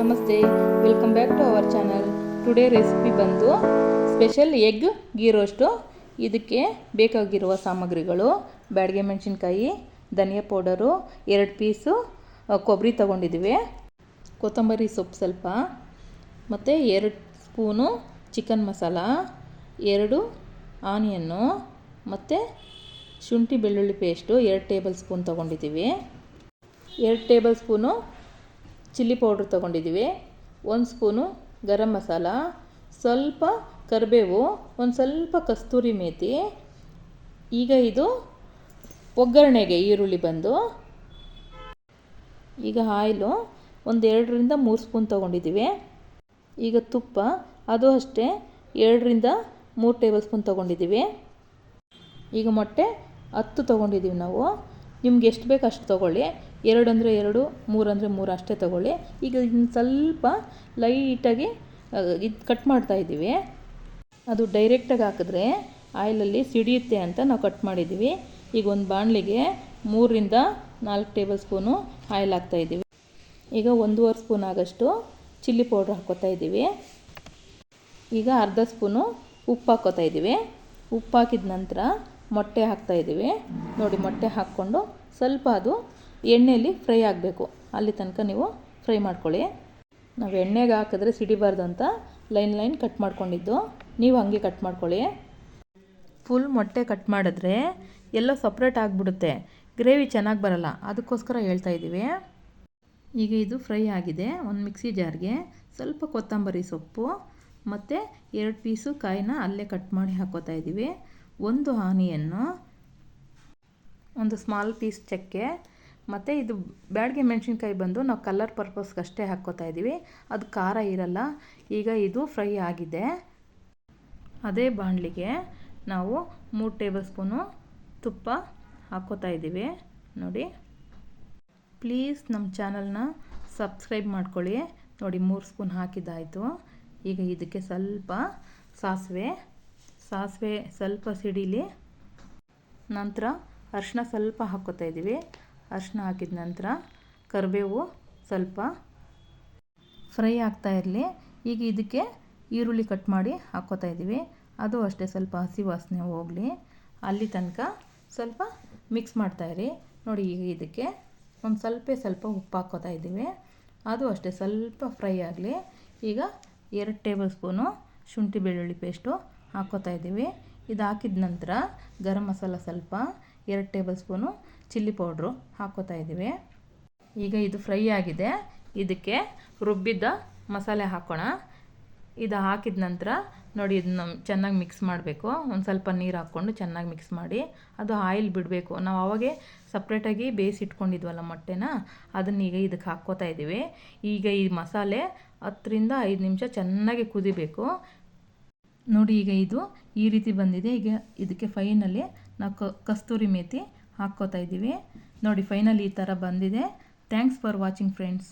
ನಮಸ್ತೆ. Welcome back to our channel today recipe ಬಂದು special egg ghee roast ಇದಕ್ಕೆ ಬೇಕಾಗಿರುವ ಸಾಮಗ್ರಿಗಳು, ಬ್ಯಾಡಗೆ ಮೆಣಸಿನ್ಕಾಯಿ, ಧನಿಯಾ ಪೌಡರು ಎರಡು ಪೀಸು ಕೊಬ್ಬರಿ ತೊಗೊಂಡಿದ್ದೀವಿ. ಕೊತ್ತಂಬರಿ ಸೊಪ್ಪು ಸ್ವಲ್ಪ, ಮತ್ತು ಎರಡು ಸ್ಪೂನು ಚಿಕನ್ ಮಸಾಲ ಎರಡು ಆನಿಯನ್ನು ಮತ್ತು ಶುಂಠಿ ಬೆಳ್ಳುಳ್ಳಿ ಪೇಸ್ಟು ಎರಡು ಟೇಬಲ್ ಸ್ಪೂನ್ ತೊಗೊಂಡಿದ್ದೀವಿ. ಎರಡು ಟೇಬಲ್ ಸ್ಪೂನು ಚಿಲ್ಲಿ ಪೌಡ್ರ್ ತೊಗೊಂಡಿದ್ದೀವಿ. ಒಂದು ಸ್ಪೂನು ಗರಂ ಮಸಾಲ, ಸ್ವಲ್ಪ ಕರಿಬೇವು, ಒಂದು ಸ್ವಲ್ಪ ಕಸ್ತೂರಿ ಮೇಥಿ ಈಗ ಇದು ಒಗ್ಗರಣೆಗೆ ಈರುಳ್ಳಿ ಬಂದು. ಈಗ ಆಯಿಲು ಒಂದು ಎರಡರಿಂದ ಮೂರು ಸ್ಪೂನ್ ತೊಗೊಂಡಿದ್ದೀವಿ. ಈಗ ತುಪ್ಪ, ಅದು ಅಷ್ಟೇ, ಎರಡರಿಂದ ಮೂರು ಟೇಬಲ್ ಸ್ಪೂನ್ ತೊಗೊಂಡಿದ್ದೀವಿ. ಈಗ ಮೊಟ್ಟೆ ಹತ್ತು ತೊಗೊಂಡಿದ್ದೀವಿ ನಾವು. ನಿಮ್ಗೆ ಎಷ್ಟು ಬೇಕು ಅಷ್ಟು ತೊಗೊಳ್ಳಿ. ಎರಡು ಅಂದರೆ ಎರಡು, ಮೂರು ಅಂದರೆ ಮೂರು ಅಷ್ಟೇ ತೊಗೊಳ್ಳಿ. ಈಗ ಇದನ್ನ ಸ್ವಲ್ಪ ಲೈಟಾಗಿ ಇದು ಕಟ್ ಮಾಡ್ತಾ ಇದ್ದೀವಿ. ಅದು ಡೈರೆಕ್ಟಾಗಿ ಹಾಕಿದ್ರೆ ಆಯಿಲಲ್ಲಿ ಸಿಡಿಯುತ್ತೆ ಅಂತ ನಾವು ಕಟ್ ಮಾಡಿದ್ದೀವಿ. ಈಗ ಒಂದು ಬಾಣಲಿಗೆ ಮೂರರಿಂದ ನಾಲ್ಕು ಟೇಬಲ್ ಸ್ಪೂನು ಆಯಿಲ್ ಹಾಕ್ತಾ ಇದ್ದೀವಿ. ಈಗ ಒಂದೂವರೆ ಸ್ಪೂನ್ ಆಗೋಷ್ಟು ಚಿಲ್ಲಿ ಪೌಡ್ರ್ ಹಾಕ್ಕೋತಾ ಇದ್ದೀವಿ. ಈಗ ಅರ್ಧ ಸ್ಪೂನು ಉಪ್ಪು ಹಾಕ್ಕೋತಾ ಇದ್ದೀವಿ. ಉಪ್ಪು ಹಾಕಿದ ನಂತರ ಮೊಟ್ಟೆ ಹಾಕ್ತಾ ಇದ್ದೀವಿ. ನೋಡಿ ಮೊಟ್ಟೆ ಹಾಕ್ಕೊಂಡು ಸ್ವಲ್ಪ ಅದು ಎಣ್ಣೆಯಲ್ಲಿ ಫ್ರೈ ಆಗಬೇಕು. ಅಲ್ಲಿ ತನಕ ನೀವು ಫ್ರೈ ಮಾಡ್ಕೊಳ್ಳಿ. ನಾವು ಎಣ್ಣೆಗೆ ಹಾಕಿದ್ರೆ ಸಿಡಿಬಾರ್ದು ಅಂತ ಲೈನ್ ಲೈನ್ ಕಟ್ ಮಾಡ್ಕೊಂಡಿದ್ದು. ನೀವು ಹಂಗೆ ಕಟ್ ಮಾಡ್ಕೊಳ್ಳಿ. ಫುಲ್ ಮೊಟ್ಟೆ ಕಟ್ ಮಾಡಿದ್ರೆ ಎಲ್ಲ ಸಪ್ರೇಟ್ ಆಗಿಬಿಡುತ್ತೆ. ಗ್ರೇವಿ ಚೆನ್ನಾಗಿ ಬರಲ್ಲ. ಅದಕ್ಕೋಸ್ಕರ ಹೇಳ್ತಾ ಇದ್ದೀವಿ ಈಗ ಇದು ಫ್ರೈ ಆಗಿದೆ. ಒಂದು ಮಿಕ್ಸಿ ಜಾರ್ಗೆ ಸ್ವಲ್ಪ ಕೊತ್ತಂಬರಿ ಸೊಪ್ಪು ಮತ್ತು ಎರಡು ಪೀಸು ಕಾಯಿನ ಅಲ್ಲೇ ಕಟ್ ಮಾಡಿ ಹಾಕೋತಾ ಇದ್ದೀವಿ ಒಂದು ಆನಿಯನ್ನು ಒಂದು ಸ್ಮಾಲ್ ಪೀಸ್ ಚಕ್ಕೆ ಮತ್ತು ಇದು ಬ್ಯಾಡಗೆ ಮೆಣಸಿನ್ಕಾಯಿ ಬಂದು ನಾವು ಕಲರ್ ಪರ್ಪಸ್ಗೆ ಅಷ್ಟೇ ಹಾಕ್ಕೋತಾ ಇದ್ದೀವಿ. ಅದು ಖಾರ ಇರಲ್ಲ. ಈಗ ಇದು ಫ್ರೈ ಆಗಿದೆ. ಅದೇ ಬಾಣಲಿಗೆ ನಾವು ಮೂರು ಟೇಬಲ್ ಸ್ಪೂನು ತುಪ್ಪ ಹಾಕ್ಕೋತಾ ಇದ್ದೀವಿ. ನೋಡಿ. ಪ್ಲೀಸ್ ನಮ್ಮ ಚಾನಲ್ನ ಸಬ್ಸ್ಕ್ರೈಬ್ ಮಾಡ್ಕೊಳ್ಳಿ. ನೋಡಿ ಮೂರು ಸ್ಪೂನ್ ಹಾಕಿದ್ದಾಯಿತು. ಈಗ ಇದಕ್ಕೆ ಸ್ವಲ್ಪ ಸಾಸಿವೆ. ಸಾಸಿವೆ ಸ್ವಲ್ಪ ಸಿಡಿಲಿ. ನಂತರ ಅರಿಶಿನ ಸ್ವಲ್ಪ ಹಾಕ್ಕೋತಾ ಇದ್ದೀವಿ. ಅರಿಶಿನ ಹಾಕಿದ ನಂತರ ಕರಿಬೇವು ಸ್ವಲ್ಪ ಫ್ರೈ ಆಗ್ತಾ ಇರಲಿ. ಈಗ ಇದಕ್ಕೆ ಈರುಳ್ಳಿ ಕಟ್ ಮಾಡಿ ಹಾಕ್ಕೋತಾ ಇದ್ದೀವಿ. ಅದು ಅಷ್ಟೇ, ಸ್ವಲ್ಪ ಹಸಿ ವಾಸನೆ ಹೋಗಲಿ. ಅಲ್ಲಿ ತನಕ ಸ್ವಲ್ಪ ಮಿಕ್ಸ್ ಮಾಡ್ತಾಯಿರಿ ನೋಡಿ, ಈಗ ಇದಕ್ಕೆ ಒಂದು ಸ್ವಲ್ಪ ಸ್ವಲ್ಪ ಉಪ್ಪು ಹಾಕ್ಕೋತಾ ಇದ್ದೀವಿ. ಅದು ಅಷ್ಟೇ, ಸ್ವಲ್ಪ ಫ್ರೈ ಆಗಲಿ. ಈಗ ಎರಡು ಟೇಬಲ್ ಸ್ಪೂನು ಶುಂಠಿ ಬೆಳ್ಳುಳ್ಳಿ ಪೇಸ್ಟು ಹಾಕ್ಕೋತಾ ಇದ್ದೀವಿ. ಇದು ಹಾಕಿದ ನಂತರ ಗರಂ ಮಸಾಲ ಸ್ವಲ್ಪ ಎರಡು ಟೇಬಲ್ ಸ್ಪೂನು ಚಿಲ್ಲಿ ಪೌಡ್ರು ಹಾಕ್ಕೋತಾ ಇದ್ದೀವಿ. ಈಗ ಇದು ಫ್ರೈ ಆಗಿದೆ. ಇದಕ್ಕೆ ರುಬ್ಬಿದ್ದ ಮಸಾಲೆ ಹಾಕೋಣ. ಇದು ಹಾಕಿದ ನಂತರ ನೋಡಿ ಇದನ್ನ ಚೆನ್ನಾಗಿ ಮಿಕ್ಸ್ ಮಾಡಬೇಕು. ಒಂದು ಸ್ವಲ್ಪ ನೀರು ಹಾಕ್ಕೊಂಡು ಚೆನ್ನಾಗಿ ಮಿಕ್ಸ್ ಮಾಡಿ ಅದು ಆಯಿಲ್ ಬಿಡಬೇಕು. ನಾವು ಅವಾಗೆ ಸಪ್ರೇಟಾಗಿ ಬೇಯಿಸಿಟ್ಕೊಂಡಿದ್ವಲ್ಲ ಮೊಟ್ಟೆನ, ಅದನ್ನ ಈಗ ಇದಕ್ಕೆ ಹಾಕ್ಕೋತಾ ಇದ್ದೀವಿ ಈಗ ಈ ಮಸಾಲೆ ಹತ್ತರಿಂದ ಐದು ನಿಮಿಷ ಚೆನ್ನಾಗಿ ಕುದಿಬೇಕು. ನೋಡಿ ಈಗ ಇದು ಈ ರೀತಿ ಬಂದಿದೆ. ಈಗ ಇದಕ್ಕೆ ಫೈನಲಿ ನಾವು ಕಸ್ತೂರಿ ಮೇತಿ ಹಾಕ್ಕೋತಾ ಇದ್ದೀವಿ. ನೋಡಿ ಫೈನಲಿ ಈ ಥರ ಬಂದಿದೆ. Thanks for watching friends